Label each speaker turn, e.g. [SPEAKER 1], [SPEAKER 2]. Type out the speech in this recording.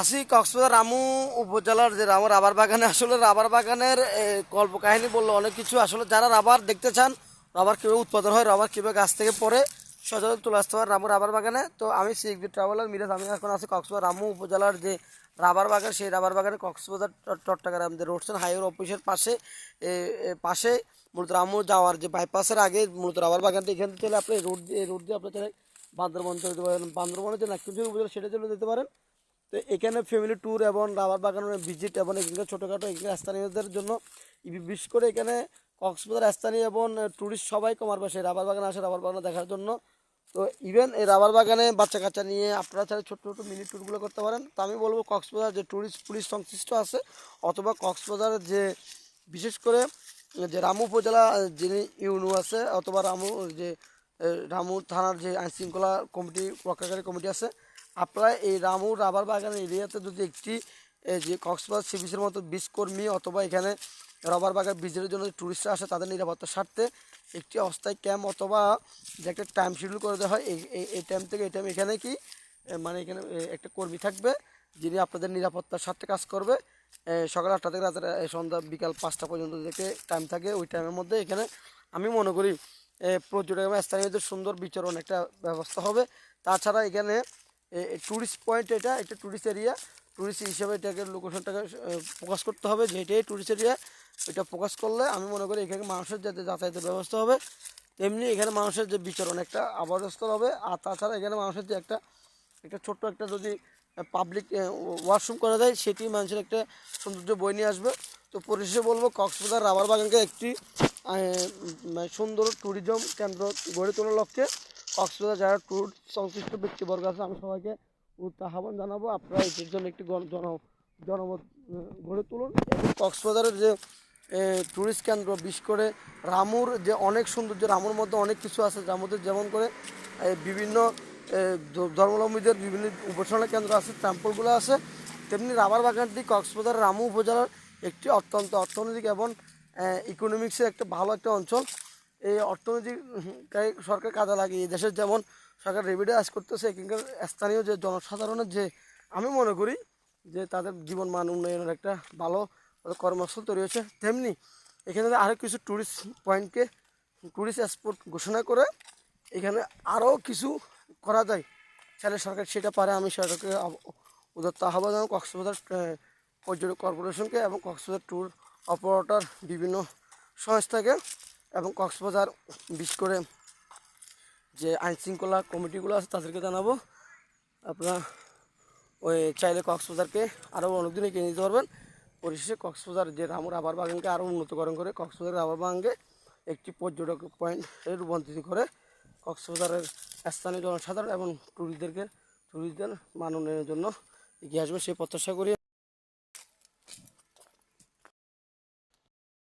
[SPEAKER 1] আসি কক্সবাজার রামু উপজেলার যে রামু রাবার বাগানে। আসলে রাবার বাগানের গল্প কাহিনী বলল অনেক কিছু। আসলে যারা রাবার দেখতে চান, রাবার কীভাবে উৎপাদন হয়, রাবার কীভাবে গাছ থেকে পড়ে সচেতন তুলে আসতে পারে রামু রাবার বাগানে। তো আমি সিএকবি ট্রাভেলার মিরাজ আমি এখন আছি কক্সবাজার রামু উপজেলার যে রাবার বাগান, সেই রাবার বাগানে কক্সবাজার চট্টগ্রাম যে রোডসেন হাইওয়ে অফিসের পাশে পাশে মূলত রামু যাওয়ার যে বাইপাসের আগে মূলত রাবার বাগানটা এখান থেকে চলে আপনি রোড দিয়ে রোড দিয়ে আপনি চলে বান্দরবন, চলে যেতে পারেন। বান্দরবনের যে নাকিমচুর উপজেলা, সেটা চলে যেতে পারেন। তো এখানে ফ্যামিলি ট্যুর এবং রাবার বাগানের ভিজিট এবং এখানকার ছোটোখাটো এখানে স্থানীয়দের জন্য বিশেষ করে এখানে কক্সবাজার স্থানীয় এবং ট্যুরিস্ট সবাই কমার পাশে রাবার বাগানে আসে, রাবার বাগান দেখার জন্য। তো ইভেন এই রাবার বাগানে বাচ্চা কাচ্চা নিয়ে আপনারা চাইলে ছোটো ছোটো মিনি ট্যুরগুলো করতে পারেন। তো আমি বলব কক্সবাজার যে ট্যুরিস্ট পুলিশ সংশ্লিষ্ট আছে অথবা কক্সবাজার যে বিশেষ করে যে রামু উপজেলা যিনি ইউনু আছে অথবা রামু যে রামু থানার যে আইন শৃঙ্খলা কমিটি, রক্ষাকারী কমিটি আছে আপনারা এই রামু রাবার বাগান এরিয়াতে যদি একটি যে কক্সবাজার সি বিচের মতো বীজ কর্মী অথবা এখানে রাবার বাগান ভিজিটের জন্য ট্যুরিস্টরা আসে, তাদের নিরাপত্তার স্বার্থে একটি অস্থায়ী ক্যাম্প অথবা যে একটা টাইম শিডিউল করে দেওয়া হয়, এই টাইম থেকে এই টাইম এখানে কি মানে এখানে একটা কর্মী থাকবে যিনি আপনাদের নিরাপত্তার স্বার্থে কাজ করবে। সকাল আটটা থেকে রাতের সন্ধ্যা বিকাল পাঁচটা পর্যন্ত থেকে টাইম থাকে, ওই টাইমের মধ্যে এখানে আমি মনে করি পর্যটক এবং স্থানীয়দের সুন্দর বিচরণ একটা ব্যবস্থা হবে। তাছাড়া এখানে ট্যুরিস্ট পয়েন্ট এটা একটা ট্যুরিস্ট এরিয়া ট্যুরিস্ট হিসাবে এটাকে লোকেশনটাকে ফোকাস করতে হবে। যে এটাই ট্যুরিস্ট এরিয়া এটা প্রকাশ করলে আমি মনে করি এখানে মানুষের যাতে যাতায়াতের ব্যবস্থা হবে। তেমনি এখানে মানুষের যে বিচরণ একটা আবাসস্থল হবে। আর তাছাড়া এখানে মানুষের যে একটা একটা ছোট্ট একটা যদি পাবলিক ওয়াশরুম করা যায় সেটি মানুষের একটা সৌন্দর্য বই নিয়ে আসবে। তো পরিশেষে বলব কক্সবাজার রাবার বাগানকে একটি আহ, সুন্দর ট্যুরিজম কেন্দ্র গড়ে তোলার লক্ষ্যে কক্সবাজার যারা ট্যুর সংশ্লিষ্ট ব্যক্তিবর্গ আছে, আমি সবাইকে আহ্বান জানাব। আপনারা এটির জন্য একটি জন জনমত গড়ে তুলুন। এবং কক্সবাজারের যে ট্যুরিস্ট কেন্দ্র, বিশেষ করে রামুর যে অনেক সৌন্দর্য, রামুর মধ্যে অনেক কিছু আছে, যার মধ্যে যেমন করে বিভিন্ন ধর্মাবলম্বীদের বিভিন্ন উপাসনা কেন্দ্র আছে টেম্পলগুলো আছে, তেমনি রাবার বাগানটি কক্সবাজার রামু উপজেলার একটি অত্যন্ত অর্থনৈতিক এবং ইকোনমিক্সের একটা ভালো একটা অঞ্চল। এই অর্থনৈতিক সরকার কাজে লাগে এই দেশের যেমন সরকার রেভিডিউ আজ করতেছে, এখানকার স্থানীয় যে জনসাধারণের যে, আমি মনে করি যে তাদের জীবন মান উন্নয়নের একটা ভালো কর্মস্থল তৈরি হয়েছে। তেমনি এখানে আরও কিছু ট্যুরিস্ট পয়েন্টকে ট্যুরিস্ট স্পট ঘোষণা করে এখানে আরও কিছু করা যায়। চাইলে সরকার সেটা পারে, আমি সরকারকে উদাত্ত আহ্বান জানাব। কক্সবাজার পর্যটক কর্পোরেশনকে এবং কক্সবাজার ট্যুর অপারেটর বিভিন্ন সংস্থাকে। এবং কক্সবাজার বিশেষ করে যে আইন শৃঙ্খলা কমিটিগুলো আছে তাদেরকে জানাব। আপনারা ওই চাইলে কক্সবাজারকে আরও অনেকদিন কিনে নিতে পারবেন। পরিশেষে কক্সবাজার যে রামুর রাবার বাগানকে আরও উন্নতকরণ করে কক্সবাজার রাবার বাগানকে একটি পর্যটক পয়েন্টে রূপান্তরিত করে কক্সবাজারের স্থানীয় জনসাধারণ এবং ট্যুরিস্টদেরকে ট্যুরিস্টদের মান উন্নয়নের জন্য এগিয়ে আসবে। সেই প্রত্যাশা করি